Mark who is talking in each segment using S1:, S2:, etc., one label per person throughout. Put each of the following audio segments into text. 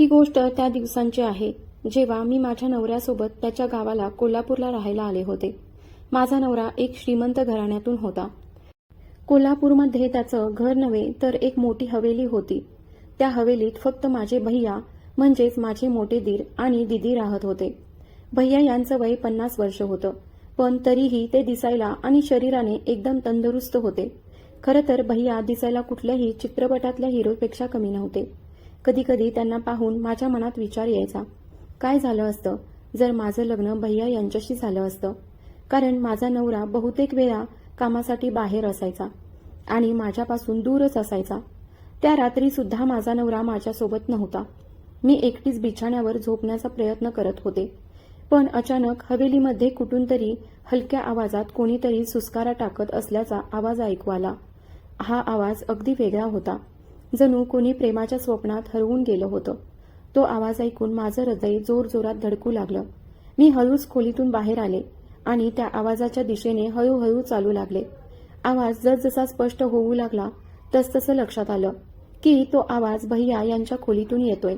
S1: ही गोष्ट त्या दिवसांची आहे जेव्हा मी माझ्या नवऱ्यासोबत त्याच्या गावाला कोल्हापूरला राहायला आले होते. माझा नवरा एक श्रीमंत घराण्यातून होता. कोल्हापूरमध्ये त्याचं घर नव्हे तर एक मोठी हवेली होती. त्या हवेलीत फक्त माझे भैया म्हणजेच माझे मोठे दीर आणि दिदी राहत होते. भैया यांचं वय पन्नास वर्ष होतं पण तरीही ते दिसायला आणि शरीराने एकदम तंदुरुस्त होते. खरं तर भैया दिसायला कुठल्याही चित्रपटातल्या हिरोपेक्षा कमी नव्हते. कधीकधी त्यांना पाहून माझ्या मनात विचार यायचा. काय झालं असतं? जर माझं लग्न भैया यांच्याशी झालं असतं. कारण माझा नवरा बहुतेक वेळा कामासाठी बाहेर असायचा आणि माझ्यापासून दूरच असायचा. त्या रात्री सुद्धा माझा नवरा माझ्यासोबत नव्हता. मी एकटीच बिछाण्यावर झोपण्याचा प्रयत्न करत होते. पण अचानक हवेलीमध्ये कुठून तरी हलक्या आवाजात कोणीतरी सुस्कारा टाकत असल्याचा आवाज ऐकू आला. हा आवाज अगदी वेगळा होता. जणू कोणी प्रेमाच्या स्वप्नात हरवून गेलं होतं. तो आवाज ऐकून माझं हृदय जोरजोरात धडकू लागलं. मी हळूच खोलीतून बाहेर आले आणि त्या आवाजाच्या दिशेने हळूहळू चालू लागले. आवाज जसजसा स्पष्ट होऊ लागला तसतसं लक्षात आलं की तो आवाज भैया यांच्या खोलीतून येतोय.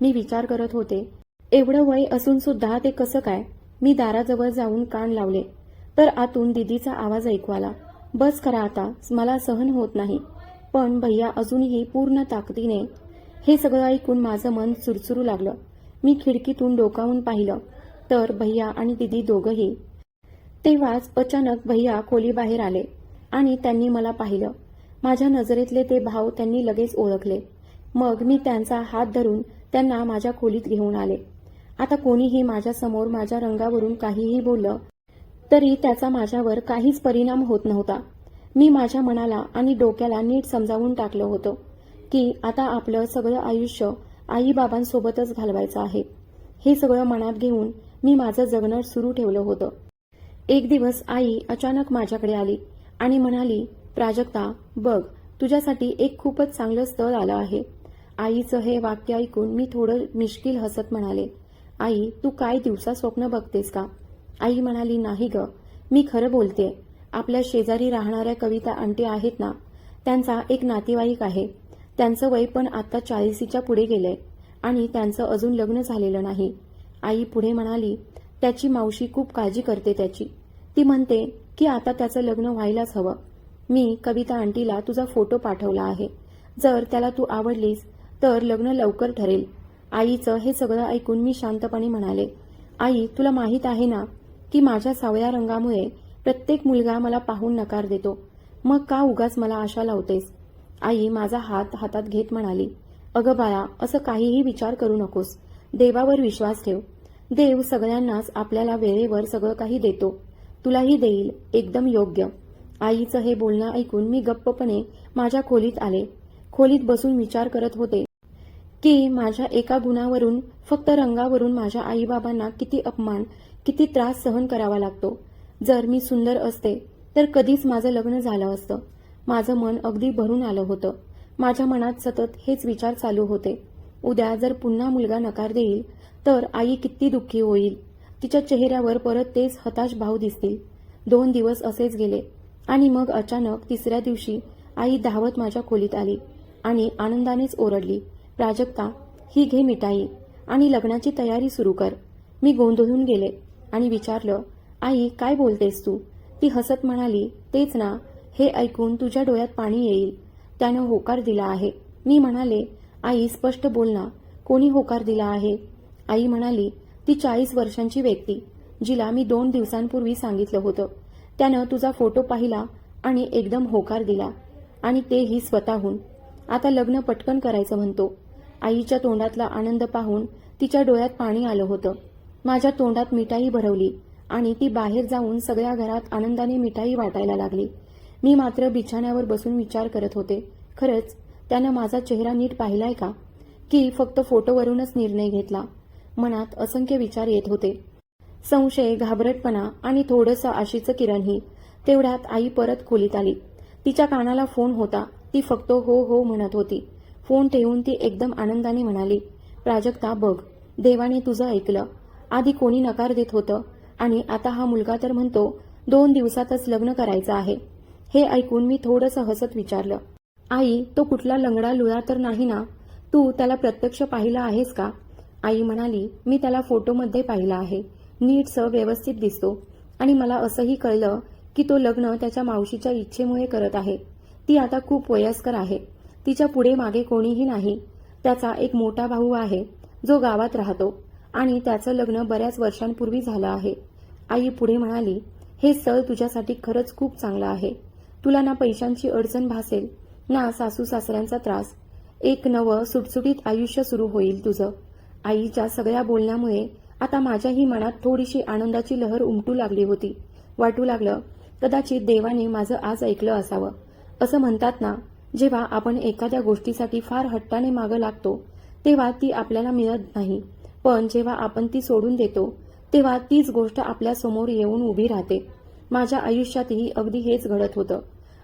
S1: मी विचार करत होते एवढं वय असून सुद्धा ते कसं काय? मी दाराजवळ जाऊन कान लावले. तर आतून दिदीचा आवाज ऐकू आला बस करा आता मला सहन होत नाही. पण भैया अजूनही पूर्ण ताकदीने हे सगळं ऐकून माझं मन सुरसुरू लागलं. मी खिडकीतून डोकावून पाहिलं तर भैया आणि दिदी दोघंही. तेव्हाच अचानक भैया खोलीबाहेर आले आणि त्यांनी मला पाहिलं. माझ्या नजरेतले ते भाव त्यांनी लगेच ओळखले. मग मी त्यांचा हात धरून त्यांना माझ्या खोलीत घेऊन आले. आता कोणीही माझ्यासमोर माझ्या रंगावरून काहीही बोललं तरी त्याचा माझ्यावर काहीच परिणाम होत नव्हता. मी माझ्या मनाला आणि डोक्याला नीट समजावून टाकलं होतं की आता आपलं सगळं आयुष्य आईबाबांसोबतच घालवायचं आहे. हे सगळं मनात घेऊन मी माझं जगणं सुरू ठेवलं होतं. एक दिवस आई अचानक माझ्याकडे आली आणि म्हणाली प्राजक्ता बघ तुझ्यासाठी एक खूपच चांगलं स्थळ आलं आहे. आईचं हे वाक्य ऐकून मी थोडं मिश्किल हसत म्हणाले आई तू काय दिवसा स्वप्न बघतेस का? आई म्हणाली नाही ग मी खरं बोलते आपल्या शेजारी राहणाऱ्या कविता आंटी आहेत ना त्यांचा एक नातेवाईक आहे. त्यांचं वय पण आता चाळीसीच्या पुढे गेलंय आणि त्यांचं अजून लग्न झालेलं नाही. आई पुढे म्हणाली त्याची मावशी खूप काळजी करते त्याची. ती म्हणते की आता त्याचं लग्न व्हायलाच हवं. मी कविता आंटीला तुझा फोटो पाठवला आहे. जर त्याला तू आवडलीस तर लग्न लवकर ठरेल. आईचं हे सगळं ऐकून मी शांतपणे म्हणाले आई तुला माहीत आहे ना की माझ्या सावळ्या रंगामुळे प्रत्येक मुलगा मला पाहून नकार देतो. मग का उगाच मला आशा लावतेस? आई माझा हात हातात घेत म्हणाली अगं बाळा असं काहीही विचार करू नकोस. देवावर विश्वास ठेव. देव सगळ्यांनाच आपल्याला वेळेवर सगळं काही देतो. तुलाही देईल एकदम योग्य. आईचं हे बोलणं ऐकून मी गप्पपणे माझ्या खोलीत आले. खोलीत बसून विचार करत होते की माझ्या एका गुणावरून फक्त रंगावरून माझ्या आईबाबांना किती अपमान किती त्रास सहन करावा लागतो. जर मी सुंदर असते तर कधीच माझं लग्न झालं असतं. माझं मन अगदी भरून आलं होतं. माझ्या मनात सतत हेच विचार चालू होते. उद्या जर पुन्हा मुलगा नकार देईल तर आई किती दुःखी होईल. तिच्या चेहऱ्यावर परत तेच हताश भाव दिसतील. दोन दिवस असेच गेले. आणि मग अचानक तिसऱ्या दिवशी आई धावत माझ्या खोलीत आली आणि आनंदानेच ओरडली प्राजक्ता ही घे मिठाई आणि लग्नाची तयारी सुरू कर. मी गोंधळून गेले आणि विचारलं आई काय बोलतेस तू? ती हसत म्हणाली तेच ना हे ऐकून तुझ्या डोळ्यात पाणी येईल. त्यानं होकार दिला आहे. मी म्हणाले आई स्पष्ट बोल ना कोणी होकार दिला आहे? आई म्हणाली ती चाळीस वर्षांची व्यक्ती जिला मी दोन दिवसांपूर्वी सांगितलं होतं. त्यानं तुझा फोटो पाहिला आणि एकदम होकार दिला आणि तेही स्वतःहून. आता लग्न पटकन करायचं म्हणतो. आईच्या तोंडातला आनंद पाहून तिच्या डोळ्यात पाणी आलं होतं. माझ्या तोंडात मिठाई भरवली. आणि ती बाहेर जाऊन सगळ्या घरात आनंदाने मिठाई वाटायला लागली. मी मात्र बिछाण्यावर बसून विचार करत होते. खरंच त्यानं माझा चेहरा नीट पाहिलाय का? की फक्त फोटोवरूनच निर्णय घेतला. मनात असंख्य विचार येत होते. संशय घाबरटपणा आणि थोडंसं आशीचं किरणही तेवढ्यात आई परत खोलीत आली. तिच्या कानाला फोन होता. ती फक्त हो हो म्हणत होती. फोन ठेवून ती एकदम आनंदाने म्हणाली प्राजक्ता बघ. देवाने तुझं ऐकलं. आधी कोणी नकार देत होतं. आणि आता हा मुलगा तर म्हणतो दोन दिवसातच लग्न करायचं आहे. हे ऐकून मी थोडंसं हसत विचारलं. आई तो कुठला लंगडा लुळा तर नाही ना? तू त्याला प्रत्यक्ष पाहिला आहेस का? आई म्हणाली मी त्याला फोटोमध्ये पाहिला आहे. नीटसं व्यवस्थित दिसतो. आणि मला असंही कळलं की तो लग्न त्याच्या मावशीच्या इच्छेमुळे करत आहे. ती आता खूप वयस्कर आहे. तिच्या पुढे मागे कोणीही नाही. त्याचा एक मोठा भाऊ आहे. जो गावात राहतो. आणि त्याचं लग्न बऱ्याच वर्षांपूर्वी झालं आहे. आई पुढे म्हणाली हे स्थळ तुझ्यासाठी खरंच खूप चांगलं आहे. तुला ना पैशांची अडचण भासेल ना सासू सासऱ्यांचा त्रास. एक नवं सुटसुटीत आयुष्य सुरू होईल तुझं. आईच्या सगळ्या बोलण्यामुळे आता माझ्याही मनात थोडीशी आनंदाची लहर उमटू लागली होती. वाटू लागलं कदाचित देवाने माझं आज ऐकलं असावं. असं म्हणतात ना जेव्हा आपण एखाद्या गोष्टीसाठी फार हट्टाने मागं लागतो तेव्हा ती आपल्याला मिळत नाही. पण जेव्हा आपण ती सोडून देतो तेव्हा तीच गोष्ट आपल्यासमोर येऊन उभी राहते. माझ्या आयुष्यातही अगदी हेच घडत होतं.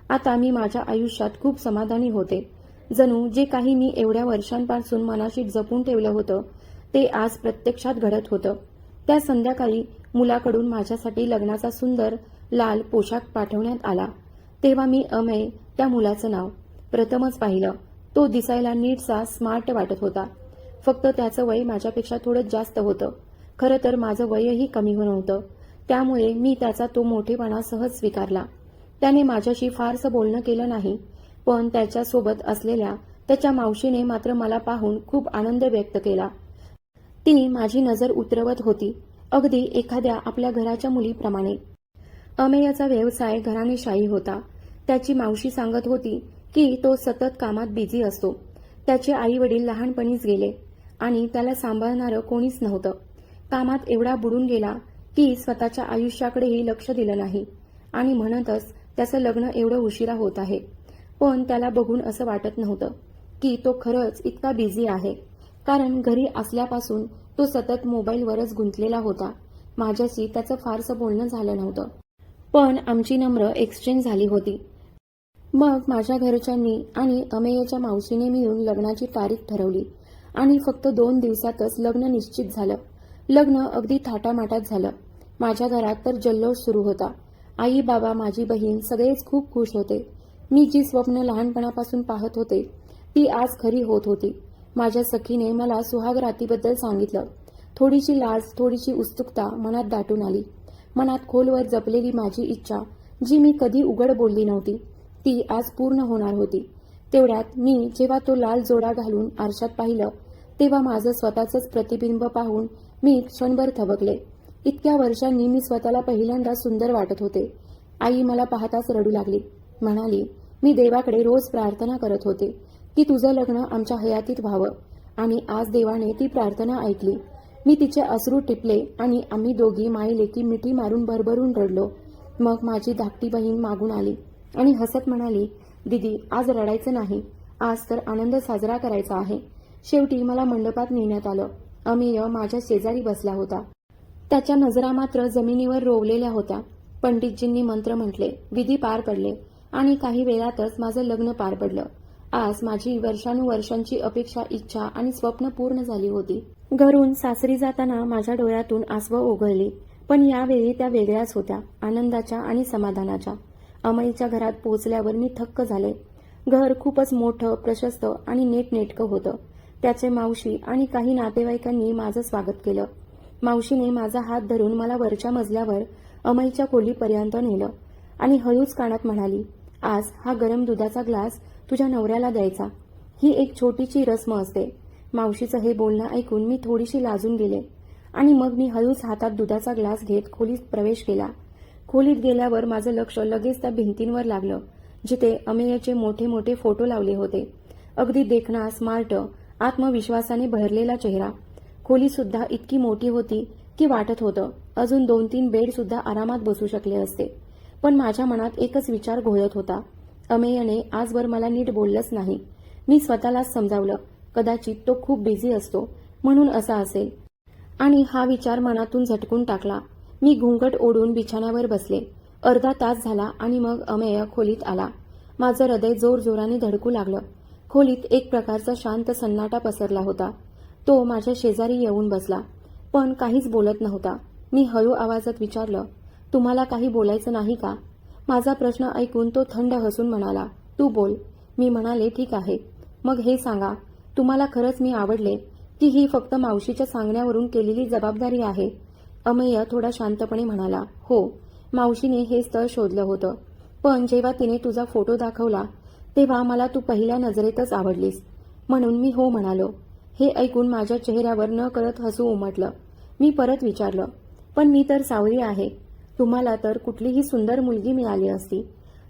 S1: आता मी माझ्या आयुष्यात खूप समाधानी होते. जणू जे काही मी एवढ्या वर्षांपासून मनाशी जपून ठेवलं होतं ते आज प्रत्यक्षात घडत होतं. त्या संध्याकाळी मुलाकडून माझ्यासाठी लग्नाचा सुंदर लाल पोशाख पाठवण्यात आला. तेव्हा मी अमेय त्या मुलाचं नाव प्रथमच पाहिलं. तो दिसायला नीटसा स्मार्ट वाटत होता. फक्त त्याचं वय माझ्यापेक्षा थोडं जास्त होतं. खरं तर माझं वयही कमी नव्हतं त्यामुळे मी त्याचा तो मोठेपणा सहज स्वीकारला. त्याने माझ्याशी फारसं बोलणं केलं नाही पण त्याच्यासोबत असलेल्या त्याच्या मावशीने मात्र मला पाहून खूप आनंद व्यक्त केला. ती माझी नजर उतरवत होती अगदी एखाद्या आपल्या घराच्या मुलीप्रमाणे. अमेयाचा व्यवसाय घराणेशाही होता. त्याची मावशी सांगत होती की तो सतत कामात बिझी असतो. त्याचे आई वडील लहानपणीच गेले. आणि त्याला सांभाळणारं कोणीच नव्हतं. कामात एवढा बुडून गेला की स्वतःच्या आयुष्याकडेही लक्ष दिलं नाही. आणि म्हणतच त्याचं लग्न एवढं उशिरा होत आहे. पण त्याला बघून असं वाटत नव्हतं की तो खरंच इतका बिझी आहे. कारण घरी असल्यापासून तो सतत मोबाईलवरच गुंतलेला होता. माझ्याशी त्याचं फारसं बोलणं झालं नव्हतं. पण आमची नम्र एक्सचेंज झाली होती. मग माझ्या घरच्यांनी आणि अमेयच्या मावशीने मिळून लग्नाची तारीख ठरवली. आणि फक्त दोन दिवसातच लग्न निश्चित झालं. लग्न अगदी थाटामाटात झालं. माझ्या घरात तर जल्लोष सुरू होता. आई बाबा माझी बहीण सगळेच खूप खुश होते. मी जी स्वप्न लहानपणापासून पाहत होते ती आज खरी होत होती. माझ्या सखीने मला सुहाग रातीबद्दल सांगितलं. थोडीशी लाज थोडीशी उत्सुकता मनात दाटून आली. मनात खोलवर जपलेली माझी इच्छा जी मी कधी उघड बोलली नव्हती ती आज पूर्ण होणार होती. तेवढ्यात मी जेव्हा तो लाल जोडा घालून आरशात पाहिलं तेव्हा माझं स्वतःचंच प्रतिबिंब पाहून मी क्षणभर थबकले. इतक्या वर्षांनी मी स्वतःला पहिल्यांदा सुंदर वाटत होते. आई मला पाहताच रडू लागली. म्हणाली मी देवाकडे रोज प्रार्थना करत होते. की तुझं लग्न आमच्या हयातीत व्हावं. आणि आज देवाने ती प्रार्थना ऐकली. मी तिचे अश्रू टिपले आणि आम्ही दोघी माईलेकी मिठी मारून भरभरून रडलो. मग माझी धाकटी बहीण मागून आली आणि हसत म्हणाली दिदी आज रडायचं नाही. आज तर आनंद साजरा करायचा आहे. शेवटी मला मंडपात नेण्यात आलं. अमेय माझ्या शेजारी बसला होता. त्याच्या नजरा मात्र जमिनीवर रोवलेल्या होत्या. पंडितजींनी मंत्र म्हटले विधी पार पडले आणि काही वेळातच माझं लग्न पार पडलं. आज माझी वर्षानुवर्षांची अपेक्षा इच्छा आणि स्वप्न पूर्ण झाली होती. घरून सासरी जाताना माझ्या डोळ्यातून आसवं ओघळली पण यावेळी त्या वेगळ्याच होत्या आनंदाच्या आणि समाधानाच्या. अमईच्या घरात पोहोचल्यावर मी थक्क झाले. घर खूपच मोठं प्रशस्त आणि नेटनेटकं होतं. त्याचे मावशी आणि काही नातेवाईकांनी माझं स्वागत केलं. मावशीने माझा हात धरून मला वरच्या मजल्यावर अमईच्या खोलीपर्यंत नेलं आणि हळूच कानात म्हणाली आज हा गरम दुधाचा ग्लास तुझ्या नवऱ्याला द्यायचा. ही एक छोटीशी रस्म असते. मावशीचं हे बोलणं ऐकून मी थोडीशी लाजून गेले आणि मग मी हळूच हातात दुधाचा ग्लास घेत खोलीत प्रवेश केला. खोलीत गेल्यावर माझं लक्ष लगेच त्या भिंतींवर लागलं जिथे अमेयचे मोठे मोठे फोटो लावले होते. अगदी देखणा स्मार्ट आत्मविश्वासाने भरलेला चेहरा. खोली सुद्धा इतकी मोठी होती की वाटत होतं. अजून दोन तीन बेड सुद्धा आरामात बसू शकले असते. पण माझ्या मनात एकच विचार घोळत होता. अमेयने आजवर मला नीट बोललंच नाही. मी स्वतःलाच समजावलं. कदाचित तो खूप बिझी असतो म्हणून असा असेल. आणि हा विचार मनातून झटकून टाकला. मी घुंगट ओढून बिछाण्यावर बसले. अर्धा तास झाला आणि मग अमेय खोलीत आला. माझं हृदय जोर जोराने धडकू लागलं. खोलीत एक प्रकारचा शांत सन्नाटा पसरला होता. तो माझ्या शेजारी येऊन बसला. पण काहीच बोलत नव्हता. मी हळू आवाजात विचारलं तुम्हाला काही बोलायचं नाही का? माझा प्रश्न ऐकून तो थंड हसून म्हणाला तू बोल. मी म्हणाले ठीक आहे. मग हे सांगा तुम्हाला खरंच मी आवडले की ही फक्त मावशीच्या सांगण्यावरून केलेली जबाबदारी आहे? अमेय थोडा शांतपणे म्हणाला हो मावशीने हे स्थळ शोधलं होतं. पण जेव्हा तिने तुझा फोटो दाखवला तेव्हा मला तू पहिल्या नजरेतच आवडलीस. म्हणून मी हो म्हणालो. हे ऐकून माझ्या चेहऱ्यावर न करत हसू उमटलं. मी परत विचारलं पण मी तर सावरी आहे. तुम्हाला तर कुठलीही सुंदर मुलगी मिळाली असती.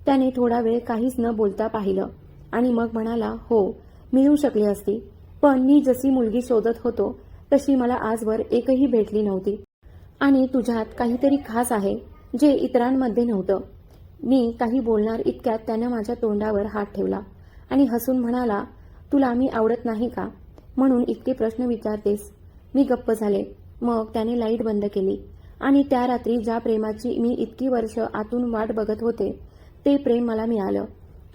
S1: त्याने थोडा वेळ काहीच न बोलता पाहिलं आणि मग म्हणाला हो मिळू शकली असती. पण मी जशी मुलगी शोधत होतो तशी मला आजवर एकही भेटली नव्हती. आणि तुझ्यात काहीतरी खास आहे जे इतरांमध्ये नव्हतं. मी काही बोलणार इतक्यात त्यानं माझ्या तोंडावर हात ठेवला आणि हसून म्हणाला तुला मी आवडत नाही का? म्हणून इतके प्रश्न विचारतेस. मी गप्प झाले. मग त्याने लाइट बंद केली आणि त्या रात्री ज्या प्रेमाची मी इतकी वर्ष आतून वाट बघत होते ते प्रेम मला मिळालं.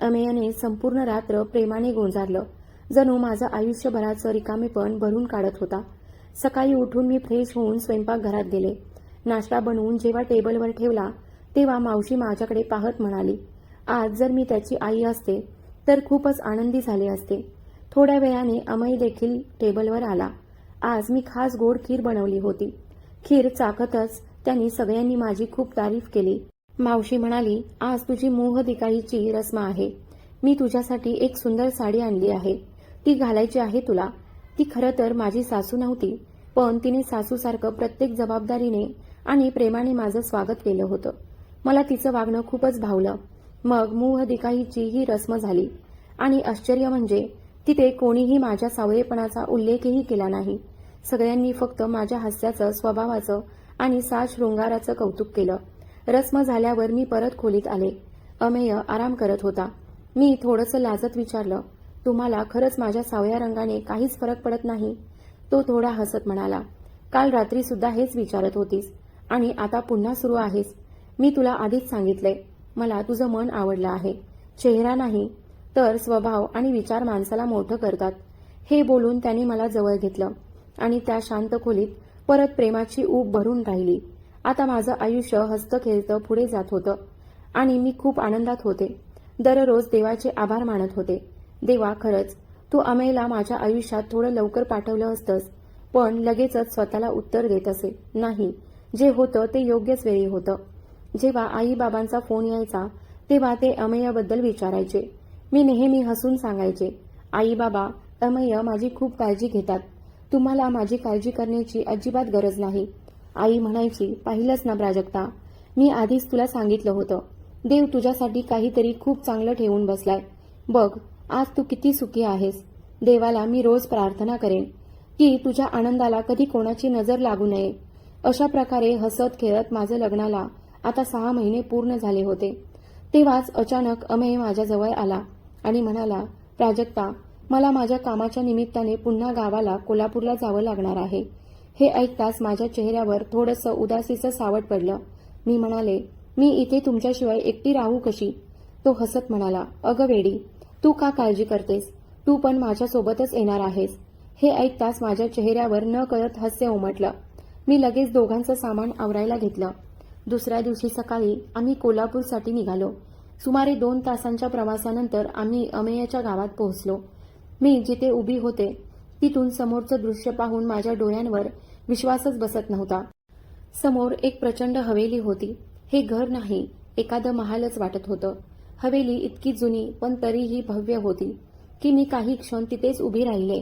S1: अमेयाने संपूर्ण रात्र प्रेमाने गोंजारलं. जणू माझं आयुष्यभराचं रिकामेपण भरून काढत होता. सकाळी उठून मी फ्रेश होऊन स्वयंपाकघरात गेले. नाश्ता बनवून जेव्हा टेबलवर ठेवला तेव्हा मावशी माझ्याकडे पाहत म्हणाली आज जर मी त्याची आई असते तर खूपच आनंदी झाले असते. थोड्या वेळाने अमय देखील टेबलवर आला. आज मी खास गोड खीर बनवली होती. खीर चाकतच त्यांनी सगळ्यांनी माझी खूप तारीफ केली. मावशी म्हणाली आज तुझी मोह रस्म आहे. मी तुझ्यासाठी एक सुंदर साडी आणली आहे. ती घालायची आहे तुला. ती खरं तर माझी सासू नव्हती पण तिने सासूसारखं प्रत्येक जबाबदारीने आणि प्रेमाने माझं स्वागत केलं होतं. मला तिचं वागणं खूपच भावलं. मग मुह ही रस्म झाली. आणि आश्चर्य म्हणजे तिथे कोणीही माझ्या सावळेपणाचा उल्लेखही केला नाही. सगळ्यांनी फक्त माझ्या हास्याचं स्वभावाचं आणि साज शृंगाराचं कौतुक केलं. रस्म झाल्यावर मी परत खोलीत आले. अमेय आराम करत होता. मी थोडंसं लाजत विचारलं तुम्हाला खरंच माझ्या सावळ्या रंगाने काहीच फरक पडत नाही? तो थोडा हसत म्हणाला काल रात्री सुद्धा हेच विचारत होतीस आणि आता पुन्हा सुरू आहेस. मी तुला आधीच सांगितलंय मला तुझं मन आवडलं आहे. चेहरा नाही तर स्वभाव आणि विचार माणसाला मोठं करतात. हे बोलून त्याने मला जवळ घेतलं आणि त्या शांत खोलीत परत प्रेमाची ऊब भरून राहिली. आता माझं आयुष्य हस्त खेळतं पुढे जात होतं आणि मी खूप आनंदात होते. दररोज देवाचे आभार मानत होते. देवा खरंच तू अमेला माझ्या आयुष्यात थोडं लवकर पाठवलं असतंस पण लगेचच स्वतःला उत्तर देत असे. नाही जे होतं ते योग्यच वेळी होतं. जेव्हा आई बाबांचा फोन यायचा तेव्हा ते अमेयबद्दल विचारायचे. मी नेहमी हसून सांगायचे आई बाबा अमेय माझी खूप काळजी घेतात. तुम्हाला माझी काळजी करण्याची अजिबात गरज नाही. आई म्हणायची पाहिलंच ना प्राजक्ता मी आधीच तुला सांगितलं होतं. देव तुझ्यासाठी काहीतरी खूप चांगलं ठेवून बसलाय. बघ आज तू किती सुखी आहेस. देवाला मी रोज प्रार्थना करेन की तुझ्या आनंदाला कधी कोणाची नजर लागू नये. अशा प्रकारे हसत खेळत माझं लग्नाला आता सहा महिने पूर्ण झाले होते. तेव्हाच अचानक अमेय माझ्याजवळ आला आणि म्हणाला प्राजक्ता मला माझ्या कामाच्या निमित्ताने पुन्हा गावाला कोल्हापूरला जावं लागणार आहे. हे ऐकताच माझ्या चेहऱ्यावर थोडंसं उदासीचं सावट पडलं. मी म्हणाले मी इथे तुमच्याशिवाय एकटी राहू कशी? तो हसत म्हणाला अगं वेडी तू का काळजी करतेस? तू पण माझ्यासोबतच येणार आहेस. हे ऐकताच माझ्या चेहऱ्यावर न कळत हास्य उमटलं. मी लगेच दोघांचं सामान आवरायला घेतलं. दुसऱ्या दिवशी सकाळी आम्ही कोल्हापूरसाठी निघालो. सुमारे दोन तासांच्या प्रवासानंतर आम्ही अमेयाच्या गावात पोहोचलो. मी जिथे उभी होते तिथून समोरचं दृश्य पाहून माझ्या डोळ्यांवर विश्वासच बसत नव्हता. समोर एक प्रचंड हवेली होती. हे घर नाही एखादं महालच वाटत होतं. हवेली इतकी जुनी पण तरीही भव्य होती की मी काही क्षण तिथेच उभी राहिले.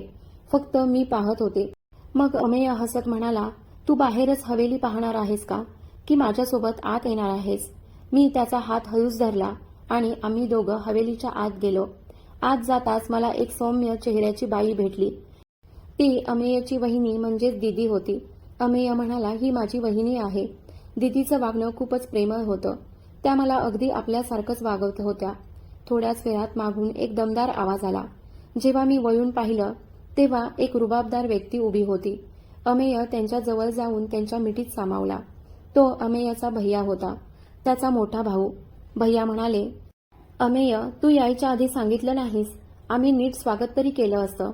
S1: फक्त मी पाहत होते. मग अमेय हसत म्हणाला तू बाहेरच हवेली पाहणार आहेस का? की माझ्यासोबत आत येणार आहेस. मी त्याचा हात हळूच धरला आणि आम्ही दोघं हवेलीच्या आत गेलो. आत जाताच मला एक सौम्य चेहऱ्याची बाई भेटली. ती अमेयची वहिनी म्हणजेच दिदी होती. अमेय म्हणाला ही माझी वहिनी आहे. दिदीचं वागणं खूपच प्रेमळ होतं. त्या मला अगदी आपल्यासारखंच वागवत होत्या. थोड्याच वेळात मागून एक दमदार आवाज आला. जेव्हा मी वळून पाहिलं तेव्हा एक रुबाबदार व्यक्ती उभी होती. अमेय त्यांच्या जवळ जाऊन त्यांच्या मिठीत सामावला. तो अमेयचा भैया होता. त्याचा मोठा भाऊ. भैया म्हणाले अमेय तू यायच्या आधी सांगितलं नाहीस. आम्ही नीट स्वागत तरी केलं असतं.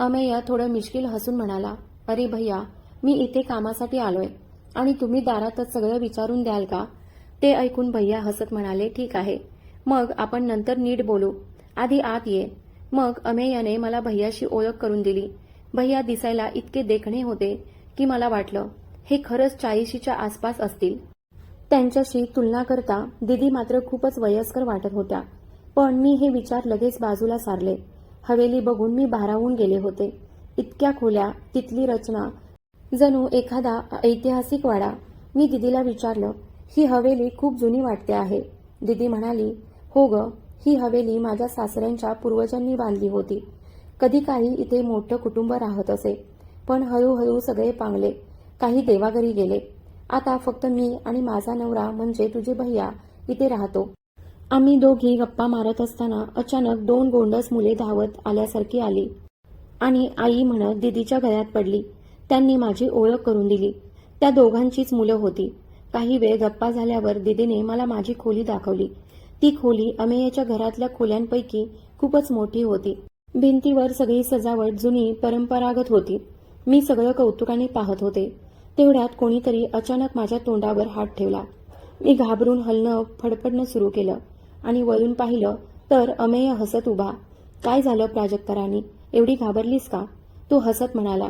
S1: अमेय थोडं मिश्किल हसून म्हणाला अरे भैया मी इथे कामासाठी आलोय. आणि तुम्ही दारातच सगळं विचारून द्याल का? ते ऐकून भैया हसत म्हणाले ठीक आहे. मग आपण नंतर नीट बोलू. आधी आत ये. मग अमेयाने मला भैयाशी ओळख करून दिली. भैया दिसायला इतके देखणे होते की मला वाटलं हे खरंच चाळीशीच्या आसपास असतील. त्यांच्याशी तुलना करता दिदी मात्र खूपच वयस्कर वाटत होत्या. पण मी हे विचार लगेच बाजूला सारले. हवेली बघून मी भारावून गेले होते. इतक्या खोल्या तिथली रचना. जणू एखादा ऐतिहासिक वाडा. मी दिदीला विचारलं ही हवेली खूप जुनी वाटते आहे. दिदी म्हणाली हो ग ही हवेली माझ्या सासऱ्यांच्या पूर्वजांनी बांधली होती. कधी काही इथे मोठं कुटुंब राहत असे. पण हळूहळू सगळे पांगले. काही देवाघरी गेले. आता फक्त मी आणि माझा नवरा म्हणजे तुझे भैया इथे राहतो. आम्ही दोघी गप्पा मारत असताना अचानक दोन गोंडस मुले धावत आल्यासारखी आली. आणि आई म्हणत दिदीच्या गळ्यात पडली. त्यांनी माझी ओळख करून दिली. त्या दोघांचीच मुलं होती. काही वेळ गप्पा झाल्यावर दिदीने मला माझी खोली दाखवली. ती खोली अमेयाच्या घरातल्या खोल्यांपैकी खूपच मोठी होती. भिंतीवर सगळी सजावट जुनी परंपरागत होती. मी सगळं कौतुकाने पाहत होते. तेवढ्यात कोणीतरी अचानक माझ्या तोंडावर हात ठेवला. मी घाबरून हलणं फडफडणं सुरू केलं आणि वळून पाहिलं तर अमेय हसत उभा काय झालं प्राजक्तराणी? एवढी घाबरलीस का? तो हसत म्हणाला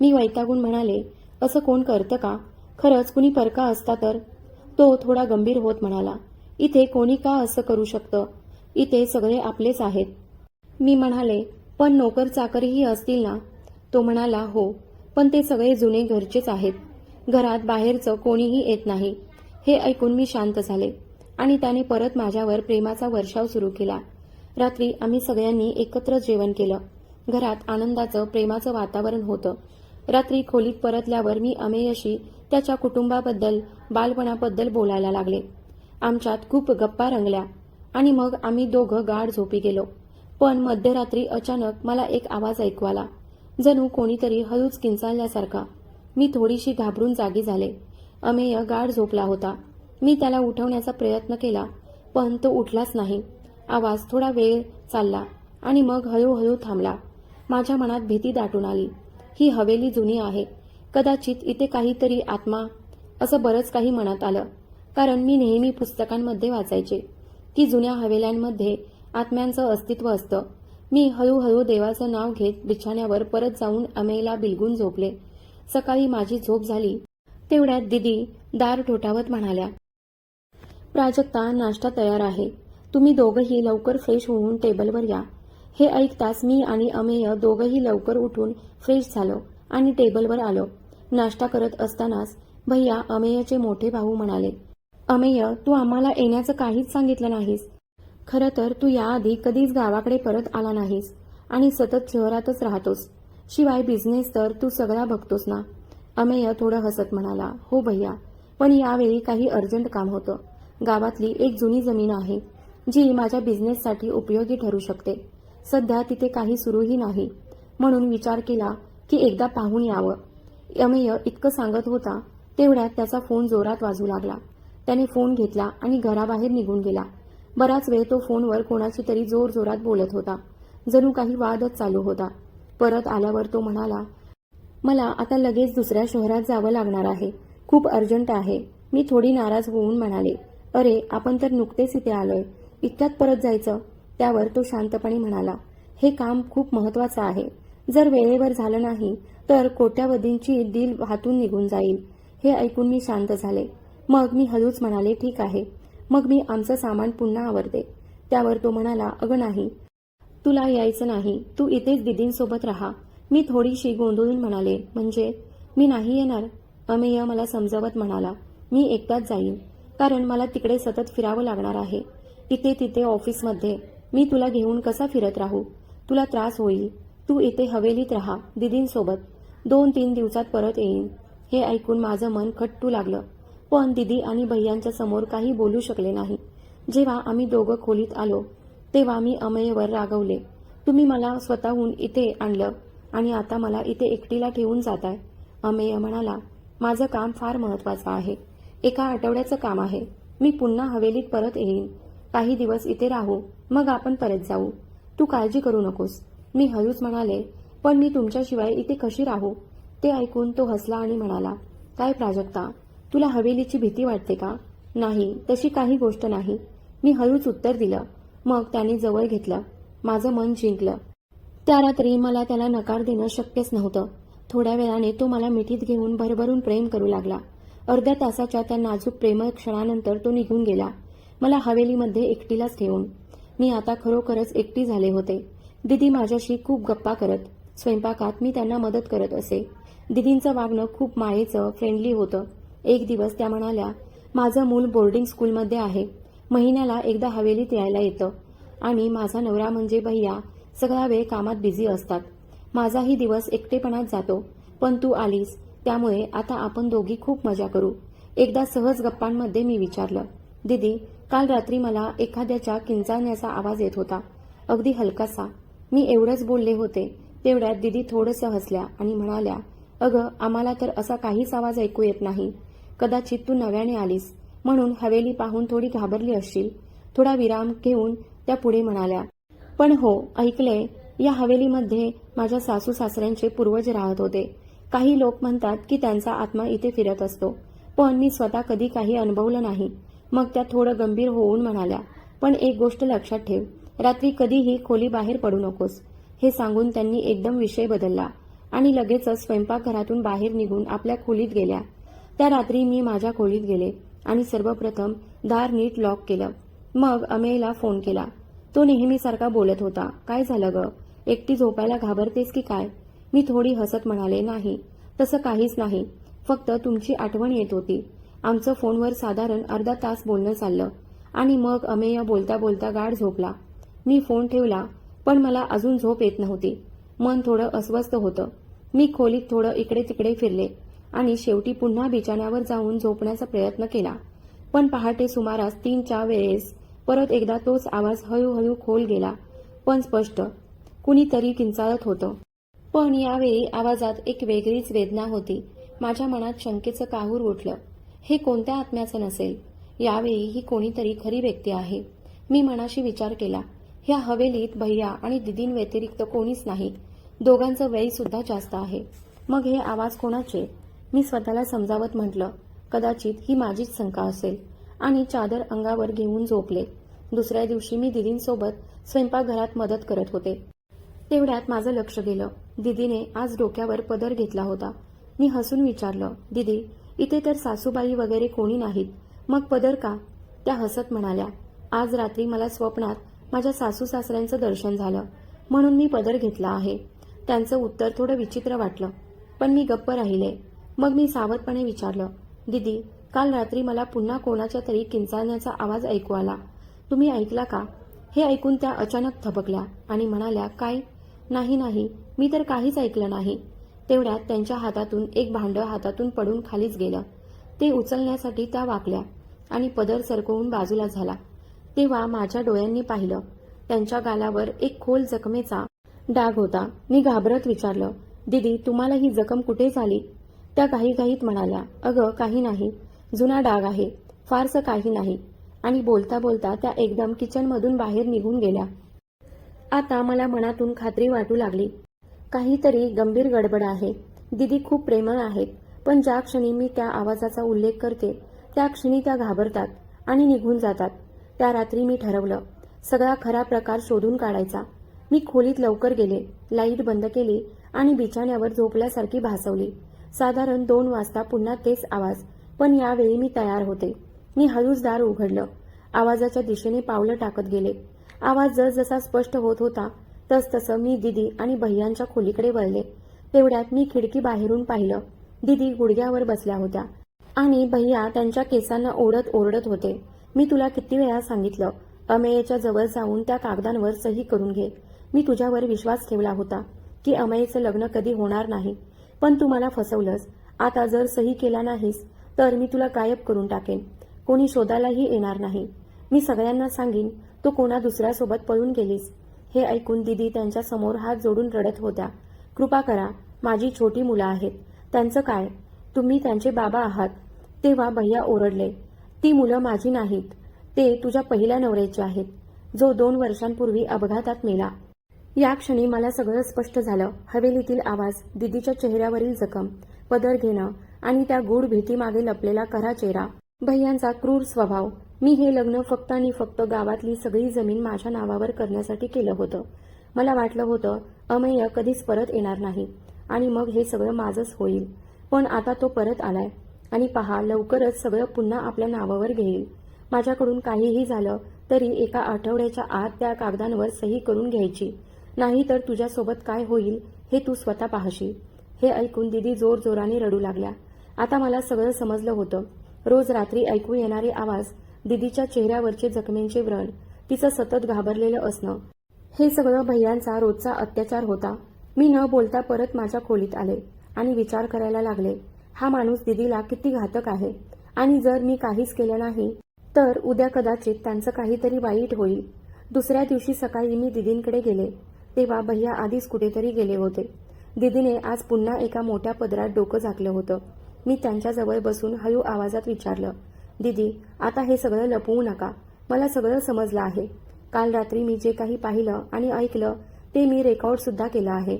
S1: मी वैतागून म्हणाले असं कोण करतं का? खरंच कुणी परका असता तर? तो थोडा गंभीर होत म्हणाला इथे कोणी का असं करू शकतं? इथे सगळे आपलेच आहेत. मी म्हणाले पण नोकर चाकरही असतील ना? तो म्हणाला हो. पण ते सगळे जुने घरचेच आहेत. घरात बाहेरचं कोणीही येत नाही. हे ऐकून मी शांत झाले आणि त्याने परत माझ्यावर प्रेमाचा वर्षाव सुरू केला. रात्री आम्ही सगळ्यांनी एकत्र जेवण केलं. घरात आनंदाचं प्रेमाचं वातावरण होतं. रात्री खोलीत परतल्यावर मी अमेयशी त्याच्या कुटुंबाबद्दल बालपणाबद्दल बोलायला लागले. आमच्यात खूप गप्पा रंगल्या आणि मग आम्ही दोघं गाढ झोपी गेलो. पण मध्यरात्री अचानक मला एक आवाज ऐकू आला. जणू कोणीतरी हळूच किंचाळल्यासारखा. मी थोडीशी घाबरून जागी झाले. अमेय गाढ झोपला होता. मी त्याला उठवण्याचा प्रयत्न केला पण तो उठलाच नाही. आवाज थोडा वेळ चालला आणि मग हळूहळू थांबला. माझ्या मनात भीती दाटून आली. ही हवेली जुनी आहे. कदाचित इथे काहीतरी आत्मा असं बरंच काही मनात आलं. कारण मी नेहमी पुस्तकांमध्ये वाचायचे. की जुन्या हवेल्यांमध्ये आत्म्यांचं अस्तित्व असतं. मी हळूहळू देवाचं नाव घेत बिछाण्यावर परत जाऊन अमेला बिलगून झोपले. सकाळी माझी झोप झाली. तेवढ्यात दिदी दार ठोठावत म्हणाल्या प्राजक्ता नाश्ता तयार आहे. तुम्ही दोघंही लवकर फ्रेश होऊन टेबलवर या. हे ऐकताच मी आणि अमेय दोघंही लवकर उठून फ्रेश झालो आणि टेबलवर आलो. नाश्ता करत असतानाच भैया अमेयचे मोठे भाऊ म्हणाले अमेय तू आम्हाला येण्याचं काहीच सांगितलं नाहीस. खरं तर तू याआधी कधीच गावाकडे परत आला नाहीस आणि सतत शहरातच राहतोस. शिवाय बिझनेस तर तू सगळा बघतोस ना. अमेय थोडं हसत म्हणाला हो भैया पण यावेळी काही अर्जंट काम होतं. गावातली एक जुनी जमीन आहे जी माझ्या बिझनेससाठी उपयोगी ठरू शकते. सध्या तिथे काही सुरूही नाही. म्हणून विचार केला की एकदा पाहून यावं. अमेय इतकं सांगत होता तेवढ्यात त्याचा फोन जोरात वाजू लागला. त्याने फोन घेतला आणि घराबाहेर निघून गेला. बराच वेळ तो फोनवर कोणाशी तरी जोर जोरात बोलत होता. जणू काही वादच चालू होता. परत आल्यावर तो म्हणाला मला आता लगेच दुसऱ्या शहरात जावं लागणार आहे. खूप अर्जंट आहे. मी थोडी नाराज होऊन म्हणाले अरे आपण तर नुकतेच इथे आलोय. इतक्यात परत जायचं? त्यावर तो शांतपणे म्हणाला हे काम खूप महत्वाचं आहे. जर वेळेवर झालं नाही तर कोट्यावधींची दिल हातून निघून जाईल. हे ऐकून मी शांत झाले. मग मी हळूच म्हणाले ठीक आहे. मग मी आमचं सामान पुन्हा आवरते. त्यावर तो म्हणाला अगं नाही. तुला यायचं नाही. तू इथेच दिदींसोबत राहा. मी थोडीशी गोंधळून म्हणाले म्हणजे? मी नाही येणार. अमेय मला समजवत म्हणाला मी एकटाच जाईन. कारण मला तिकडे सतत फिरावं लागणार आहे. इथे तिथे ऑफिसमध्ये. मी तुला घेऊन कसा फिरत राहू? तुला त्रास होईल. तू इथे हवेलीत राहा दिदींसोबत. दोन तीन दिवसात परत येईन. हे ऐकून माझं मन खट्टू लागलं. पण दिदी आणि भैयांच्या समोर काही बोलू शकले नाही. जेव्हा आम्ही दोघं खोलीत आलो तेव्हा मी अमेयवर रागवले तुम्ही मला स्वतःहून इथे आणलं आणि आता मला इथे एकटीला ठेवून जाताय. अमेय म्हणाला माझं काम फार महत्वाचं आहे. एका आठवड्याचं काम आहे. मी पुन्हा हवेलीत परत येईन. काही दिवस इथे राहू मग आपण परत जाऊ. तू काळजी करू नकोस. मी हळूच म्हणाले पण मी तुमच्याशिवाय इथे कशी राहू? ते ऐकून तो हसला आणि म्हणाला काय प्राजक्ता तुला हवेलीची भीती वाटते का? नाही तशी काही गोष्ट नाही. मी हळूच उत्तर दिलं. मग त्याने जवळ घेतलं. माझं मन जिंकलं. त्या रात्री मला त्याला नकार देणं शक्यच नव्हतं. थोड्या वेळाने तो मला मिठीत घेऊन भरभरून प्रेम करू लागला. अर्ध्या तासाच्या त्या नाजूक प्रेमळ क्षणानंतर तो निघून गेला. मला हवेलीमध्ये एकटीलाच ठेवून. मी आता खरोखरच एकटी झाले होते. दिदी माझ्याशी खूप गप्पा करत स्वयंपाकात मी त्यांना मदत करत असे. दिदींचं वागणं खूप मायेचं फ्रेंडली होतं. एक दिवस त्या म्हणाल्या माझं मूल बोर्डिंग स्कूलमध्ये आहे. महिन्याला एकदा हवेलीत यायला येतं. आणि माझा नवरा म्हणजे भैया सगळा वेळ कामात बिझी असतात. माझाही दिवस एकटेपणात जातो. पण तू आलीस त्यामुळे आता आपण दोघी खूप मजा करू. एकदा सहज गप्पांमध्ये मी विचारलं दिदी काल रात्री मला एखाद्याच्या किंचाळण्याचा आवाज येत होता. अगदी हलकासा. मी एवढंच बोलले होते. तेवढ्यात दिदी थोडंसं हसल्या आणि म्हणाल्या अगं आम्हाला तर असा काहीच आवाज ऐकू येत नाही. कदाचित तू नव्याने आलीस. म्हणून हवेली पाहून थोडी घाबरली असशील. थोडा विराम घेऊन त्या पुढे म्हणाल्या पण हो ऐकलंय. या हवेलीमध्ये माझ्या सासू सासऱ्यांचे पूर्वज राहत होते. काही लोक म्हणतात की त्यांचा आत्मा इथे फिरत असतो. पण मी स्वतः कधी काही अनुभवलं नाही. मग त्या थोडं गंभीर होऊन म्हणाल्या पण एक गोष्ट लक्षात ठेव. रात्री कधीही खोली बाहेर पडू नकोस. हे सांगून त्यांनी एकदम विषय बदलला आणि लगेचच स्वयंपाकघरातून बाहेर निघून आपल्या खोलीत गेल्या. त्या रात्री मी माझ्या खोलीत गेले आणि सर्वप्रथम दार नीट लॉक केलं. मग अमेयला फोन केला. तो नेहमीसारखा बोलत होता काय झालं ग? एकटी झोपायला घाबरतेस की काय? मी थोडी हसत म्हणाले नाही तसं काहीच नाही. फक्त तुमची आठवण येत होती. आमचं फोनवर साधारण अर्धा तास बोलणं चाललं. आणि मग अमेय बोलता बोलता गाढ झोपला. मी फोन ठेवला पण मला अजून झोप येत नव्हती. मन थोडं अस्वस्थ होतं. मी खोलीत थोडं इकडे तिकडे फिरले. आणि शेवटी पुन्हा बिछाण्यावर जाऊन झोपण्याचा प्रयत्न केला. पण पहाटे सुमारास तीनच्या वेळेस परत एकदा तोच आवाज हळूहळू खोल गेला. पण स्पष्ट. कुणीतरी किंचाळत होतं. पण यावेळी आवाजात एक वेगळीच वेदना होती. माझ्या मनात शंकेचं काहूर उठलं. हे कोणत्या आत्म्याचं नसेल? यावेळी ही कोणीतरी खरी व्यक्ती आहे. मी मनाशी विचार केला. ह्या हवेलीत भैया आणि दिदींव्यतिरिक्त कोणीच नाही. दोघांचं वय सुद्धा जास्त आहे. मग हे आवाज कोणाचे? मी स्वतःला समजावत म्हटलं कदाचित ही माझीच शंका असेल आणि चादर अंगावर घेऊन झोपले. दुसऱ्या दिवशी मी दिदींसोबत स्वयंपाकघरात मदत करत होते. तेवढ्यात माझं लक्ष गेलं. दिदीने आज डोक्यावर पदर घेतला होता. मी हसून विचारलं दिदी इथे तर सासूबाई वगैरे कोणी नाहीत. मग पदर का? त्या हसत म्हणाल्या आज रात्री मला स्वप्नात माझ्या सासू सासऱ्यांचं दर्शन झालं. म्हणून मी पदर घेतला आहे. त्यांचं उत्तर थोडं विचित्र वाटलं पण मी गप्प राहिले. मग मी सावधपणे विचारलं दिदी काल रात्री मला पुन्हा कोणाच्या तरी किंचाळण्याचा आवाज ऐकू आला. तुम्ही ऐकला का? हे ऐकून त्या अचानक थबकल्या आणि म्हणाल्या काय? नाही नाही मी तर काहीच ऐकलं नाही. तेवढ्यात त्यांच्या हातातून एक भांडं हातातून पडून खालीच गेलं. ते उचलण्यासाठी त्या वाकल्या आणि पदर सरकवून बाजूला झाला. तेव्हा माझ्या डोळ्यांनी पाहिलं त्यांच्या गालावर एक खोल जखमेचा डाग होता. मी घाबरत विचारलं दिदी तुम्हाला ही जखम कुठे झाली? त्या घाईघाईत म्हणाल्या अगं काही नाही. जुना डाग आहे. फारसं काही नाही. आणि बोलता बोलता त्या एकदम किचनमधून बाहेर निघून गेल्या. आता मला मनातून खात्री वाटू लागली. काहीतरी गंभीर गडबड आहे. दिदी खूप प्रेमळ आहेत. पण ज्या क्षणी मी त्या आवाजाचा उल्लेख करते त्या क्षणी त्या घाबरतात आणि निघून जातात. त्या रात्री मी ठरवलं. सगळा खरा प्रकार शोधून काढायचा. मी खोलीत लवकर गेले. लाइट बंद केली आणि बिछाण्यावर झोपल्यासारखी भासवली. साधारण दोन वाजता पुन्हा तेच आवाज. पण यावेळी मी तयार होते. मी हळूच दार उघडलं. आवाजाच्या दिशेने पावलं टाकत गेले. आवाज जसजसा स्पष्ट होत होता तसतसं मी दिदी आणि भैयांच्या खोलीकडे वळले. तेवढ्यात मी खिडकी बाहेरून पाहिलं. दिदी गुडघ्यावर बसल्या होत्या. आणि भैया त्यांच्या केसांना ओढत ओरडत होते. मी तुला किती वेळा सांगितलं अमेयच्या जवळ जाऊन त्या कागदांवर सही करून घे. मी तुझ्यावर विश्वास ठेवला होता की अमेयचं लग्न कधी होणार नाही. पण तू मला फसवलंस. आता जर सही केला नाहीस तर मी तुला गायब करून टाकेन. कोणी शोधायलाही येणार नाही. मी सगळ्यांना सांगेन तू कोणा दुसऱ्यासोबत पळून गेलीस. हे ऐकून दिदी त्यांच्यासमोर हात जोडून रडत होत्या. कृपा करा माझी छोटी मुलं आहेत. त्यांचं काय? तुम्ही त्यांचे बाबा आहात. तेव्हा भैया ओरडले ती मुलं माझी नाहीत. ते तुझ्या पहिल्या नवऱ्याचे आहेत. जो दोन वर्षांपूर्वी अपघातात मेला या क्षणी मला सगळं स्पष्ट झालं. हवेलीतील आवाज दिदीच्या चेहऱ्यावरील जखम पदर घेणं आणि त्या गूढ भीतीमागे लपलेला करा चेहरा. भैयांचा क्रूर स्वभाव. मी हे लग्न फक्त आणि फक्त गावातली सगळी जमीन माझ्या नावावर करण्यासाठी केलं होतं. मला वाटलं होतं अमेय कधीच परत येणार नाही आणि मग हे सगळं माझंच होईल. पण आता तो परत आलाय आणि पहा लवकरच सगळं पुन्हा आपल्या नावावर घेईल. माझ्याकडून काहीही झालं तरी एका आठवड्याच्या आत त्या कागदांवर सही करून घ्यायची. नाही तर तुझ्यासोबत काय होईल हे तू स्वतः पाहशील. हे ऐकून दिदी जोर जोराने रडू लागल्या. आता मला सगळं समजलं होतं. रोज रात्री ऐकू येणारे आवाज दिदीच्या चेहऱ्यावरचे जखमेंचे व्रण तिचं सतत घाबरलेलं असणं. हे सगळं भैयांचा रोजचा अत्याचार होता. मी न बोलता परत माझ्या खोलीत आले आणि विचार करायला लागले हा माणूस दिदीला किती घातक आहे. आणि जर मी काहीच केलं नाही तर उद्या कदाचित त्यांचं काहीतरी वाईट होईल. दुसऱ्या दिवशी सकाळी मी दिदींकडे गेले. तेव्हा भैया आधीच कुठेतरी गेले होते. दिदीने आज पुन्हा एका मोठ्या पदरात डोकं झाकलं होतं. मी त्यांच्याजवळ बसून हळू आवाजात विचारलं दिदी आता हे सगळं लपवू नका. मला सगळं समजलं आहे. काल रात्री मी जे काही पाहिलं आणि ऐकलं ते मी रेकॉर्ड सुद्धा केलं आहे.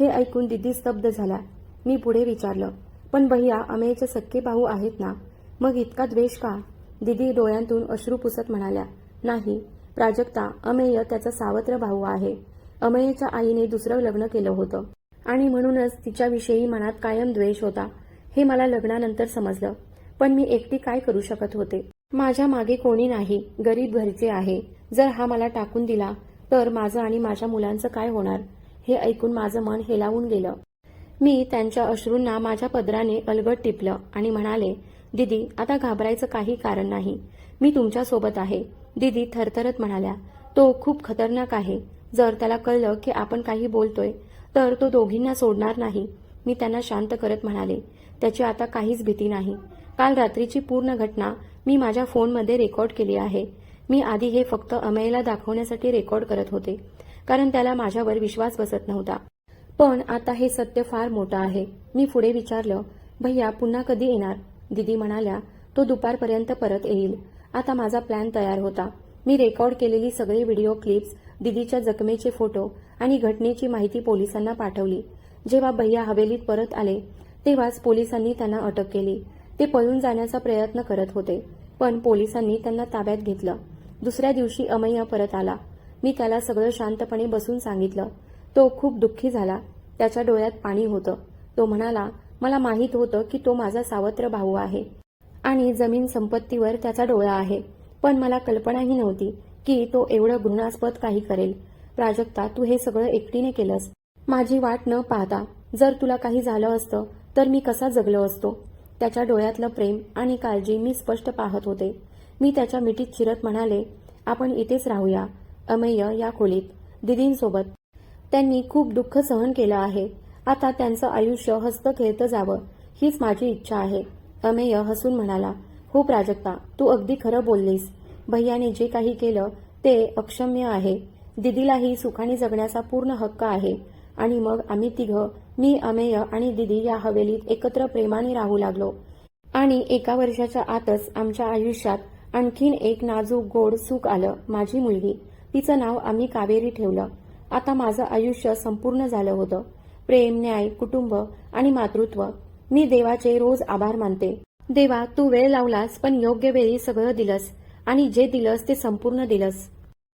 S1: हे ऐकून दिदी स्तब्ध झाल्या. मी पुढे विचारलं पण भैया अमेयचे सख्खे भाऊ आहेत ना? मग इतका द्वेष का? दिदी डोळ्यांतून अश्रू पुसत म्हणाल्या नाही. प्राजक्ता अमेय त्याचा सावत्र भाऊ आहे. अमेयच्या आईने दुसरं लग्न केलं होतं. आणि म्हणूनच तिच्याविषयी मनात कायम द्वेष होता. हे मला लग्नानंतर समजलं. पण मी एकटी काय करू शकत होते? माझ्या मागे कोणी नाही गरीब घरचे आहे. जर हा मला टाकून दिला तर माझं आणि माझ्या मुलांचं काय होणार? हे ऐकून माझं मन हेलावून गेलं. मी त्यांच्या अश्रूंना माझ्या पदराने अलगट टिपलं आणि म्हणाले दिदी आता घाबरायचं काही कारण नाही. मी तुमच्यासोबत आहे. दिदी थरथरत म्हणाल्या तो खूप खतरनाक आहे. जर त्याला कळलं की आपण काही बोलतोय तर तो दोघींना सोडणार नाही. मी त्यांना शांत करत म्हणाले त्याची आता काहीच भीती नाही. काल रात्रीची पूर्ण घटना मी माझ्या फोनमध्ये रेकॉर्ड केली आहे. मी आधी हे फक्त अमेयला दाखवण्यासाठी रेकॉर्ड करत होते कारण त्याला माझ्यावर विश्वास बसत नव्हता. पण आता हे सत्य फार मोठं आहे. मी पुढे विचारलं भैया पुन्हा कधी येणार? दिदी म्हणाल्या तो दुपारपर्यंत परत येईल. आता माझा प्लॅन तयार होता. मी रेकॉर्ड केलेली सगळी व्हिडिओ क्लिप्स दिदीच्या जखमेचे फोटो आणि घटनेची माहिती पोलिसांना पाठवली. जेव्हा भैया हवेलीत परत आले तेव्हाच पोलिसांनी त्यांना अटक केली. ते पळून जाण्याचा प्रयत्न करत होते पण पोलिसांनी त्यांना ताब्यात घेतलं. दुसऱ्या दिवशी अमय्या परत आला. मी त्याला सगळं शांतपणे बसून सांगितलं. तो खूप दुःखी झाला. त्याच्या डोळ्यात पाणी होतं. तो म्हणाला मला माहीत होतं की तो माझा सावत्र भाऊ आहे आणि जमीन संपत्तीवर त्याचा डोळा आहे पण मला कल्पनाही नव्हती की तो एवढं घृणास्पद काही करेल. प्राजक्ता तू हे सगळं एकटीने केलंस. माझी वाट न पाहता जर तुला काही झालं असतं तर मी कसा जगलो असतो? त्याच्या डोळ्यातलं प्रेम आणि काळजी मी स्पष्ट पाहत होते. मी त्याच्या मिठीत चिरत म्हणाले आपण इथेच राहूया अमेय या खोलीत दिदींसोबत. त्यांनी खूप दुःख सहन केलं आहे. आता त्यांचं आयुष्य हस्त खेळतं जावं हीच माझी इच्छा आहे. अमेय हसून म्हणाला हो प्राजक्ता तू अगदी खरं बोललीस. भैयाने जे काही केलं ते अक्षम्य आहे. दिदीलाही सुखाने जगण्याचा पूर्ण हक्क आहे. आणि मग आम्ही तिघं मी अमेय आणि दिदी या हवेलीत एकत्र प्रेमाने राहू लागलो. आणि एका वर्षाच्या आतच आमच्या आयुष्यात आणखीन एक नाजूक गोड सुख आलं माझी मुलगी. तिचं नाव आम्ही कावेरी ठेवलं. आता माझं आयुष्य संपूर्ण झालं होतं. प्रेम न्याय कुटुंब आणि मातृत्व. मी देवाचे रोज आभार मानते. देवा तू वेळ लावलास पण योग्य वेळी सगळं दिलंस. आणि जे दिलंस ते संपूर्ण दिलंस.